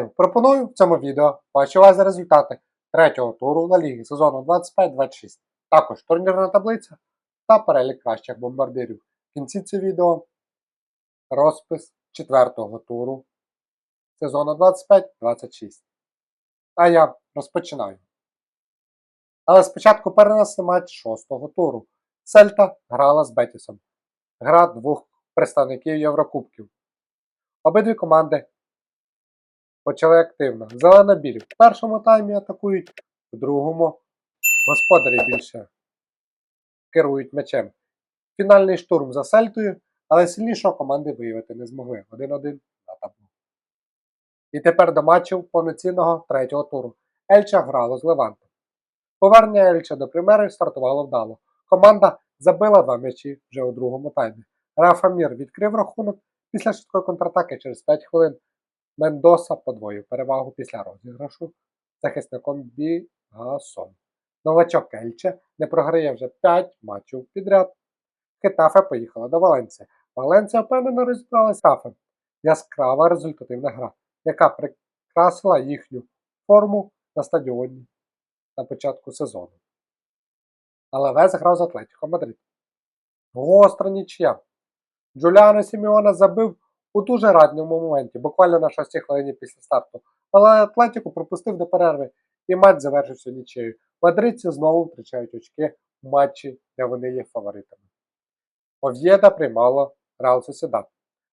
Вітаю! Пропоную в цьому відео бачувати результати третього туру La Ліги сезону 25-26. Також турнірна таблиця та перелік кращих бомбардирів. В кінці цього відео розпис четвертого туру сезону 25-26. А я розпочинаю. Але спочатку перенесли матч шостого туру. Сельта грала з Бетісом. Гра двох представників Єврокубків. Обидві команди почали активно. Зелено-білі в першому таймі атакують, в другому господарі більше керують м'ячем. Фінальний штурм за Сельтою, але сильнішого команди виявити не змогли. 1-1 на табло. І тепер до матчів повноцінного третього туру. Ельча грало з Левантом. Повернення Ельча до примери стартувало вдало. Команда забила два м'ячі вже у другому таймі. Рафа Мір відкрив рахунок після швидкої контратаки через 5 хвилин. Мендоса подвоїв перевагу після розіграшу захисником Бігасон. Новачок Ельче не програє вже 5 матчів підряд. Хетафе поїхала до Валенції. Валенція впевнено розібралася з Тафем. Яскрава результативна гра, яка прикрасила їхню форму на стадіоні на початку сезону. Але Вес грав з Атлетіко Мадрид. Гостра нічия. Джуліано Сіміона забив у дуже радньому моменті, буквально на 6 хвилині після старту. Але Атлетіко пропустив до перерви, і матч завершився нічею. Мадридці знову втрачають очки в матчі, де вони є фаворитами. Ов'єда приймала Реал Сосідат.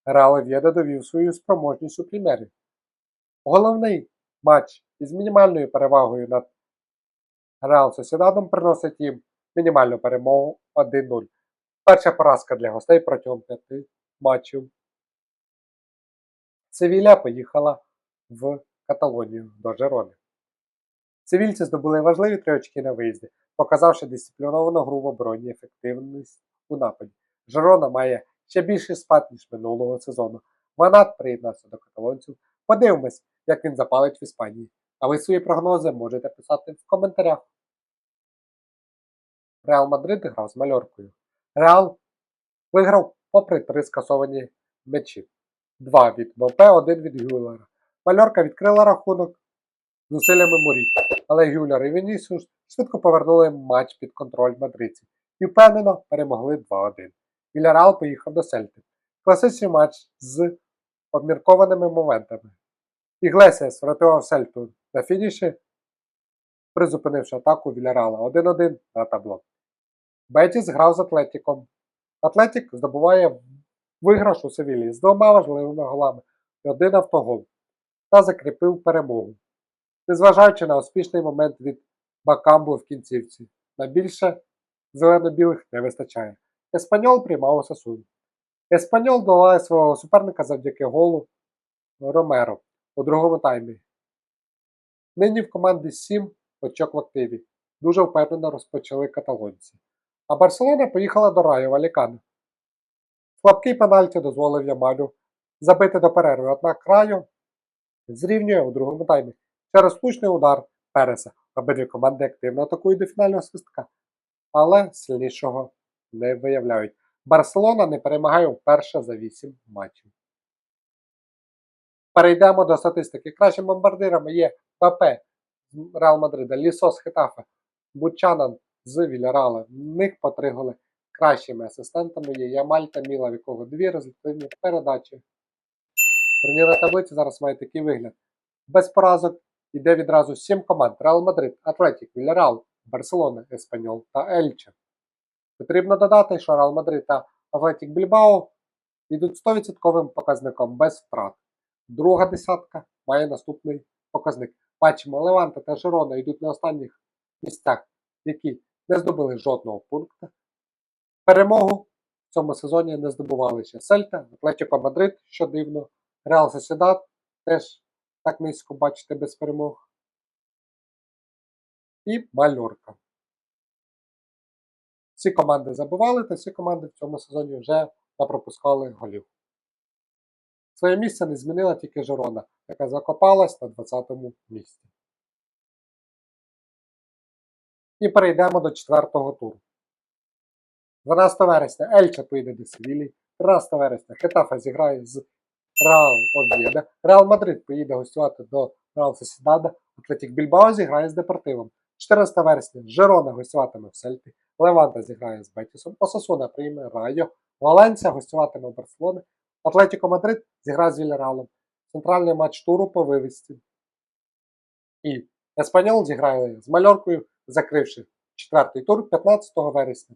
Реал Ов'єда довів свою спроможність у прем'єрі. Головний матч із мінімальною перевагою над Реал Сосідадом приносить їм мінімальну перемогу 1-0. Перша поразка для гостей протягом п'яти матчів. Севілля поїхала в Каталонію до Жерони. Цивільці здобули важливі три очки на виїзді, показавши дисципліновану гру в обороні ефективність у нападі. Жерона має ще більший спад, ніж минулого сезону. Ванат приєднався до каталонців. Подивимось, як він запалить в Іспанії. А ви свої прогнози можете писати в коментарях. Реал Мадрид грав з мальоркою. Реал виграв попри три скасовані м'ячі. Два від МП, один від Гюлера. Мальорка відкрила рахунок зусиллями Морі, але Гюлер і Вінісіус швидко повернули матч під контроль мадридців і впевнено перемогли 2-1. Вільярал поїхав до Сельти. Класичний матч з обміркованими моментами. Іглесіас врятував Сельту на фініші, призупинивши атаку Вільярала 1-1 на табло. Бетіс грав з Атлетіком. Атлетік здобуває виграш у Севілії з двома важливими голами і один автогол та закріпив перемогу. Незважаючи на успішний момент від Бакамбу в кінцівці, на більше зелено-білих не вистачає. Еспаньол приймав Осасун. Еспаньол долає свого суперника завдяки голу Ромеро у другому таймі. Нині в команді 7 очок в активі. Дуже впевнено розпочали каталонці. А Барселона поїхала до Раю Валікана. Слабкий пенальті дозволив Ямалю забити до перерви, однак Райо зрівнює у другому таймі через слушний удар Переса. Обидві команди активно атакують до фінального свистка, але сильнішого не виявляють. Барселона не перемагає вперше за 8 матчів. Перейдемо до статистики. Кращими бомбардирами є ПП з Реал Мадрида, Лісос Хетафе, Бучанан з Вільярала. В них по три голи. Кращими асистентами є Ямаль та Міла, в якого дві результативні передачі. Турнірна таблиця зараз має такий вигляд. Без поразок йде відразу 7 команд: Реал Мадрид, Атлетік, Вільярал, Барселона, Еспаньол та Ельче. Потрібно додати, що Реал Мадрид та Атлетік Більбао йдуть 100% показником без втрат. Друга десятка має наступний показник. Бачимо, Леванта та Жерона йдуть на останніх місцях, які не здобули жодного пункту. Перемогу в цьому сезоні не здобували ще Сельта, Атлетіко Мадрид, що дивно, Реал Сосідат теж так низько бачите без перемог. І Мальорка. Всі команди забивали, та всі команди в цьому сезоні вже напропускали голів. Своє місце не змінила тільки Жерона, яка закопалась на 20-му місці. І перейдемо до четвертого туру. 12 вересня Ельча поїде до Севілі, 13 вересня Хетафа зіграє з Реал Ов'єда. Реал Мадрид поїде гостювати до Реал Сосідада. Атлетік Більбао зіграє з Депортивом. 14 вересня Жерона гостюватиме в Сельті. Леванта зіграє з Бетісом. Осасуна прийме Райо. Валенсія гостюватиме в Барселони. Атлетіко Мадрид зіграє з Вільяреалом. Центральний матч туру по вивісті. І Еспаньол зіграє з Мальоркою, закривши четвертий тур 15 вересня.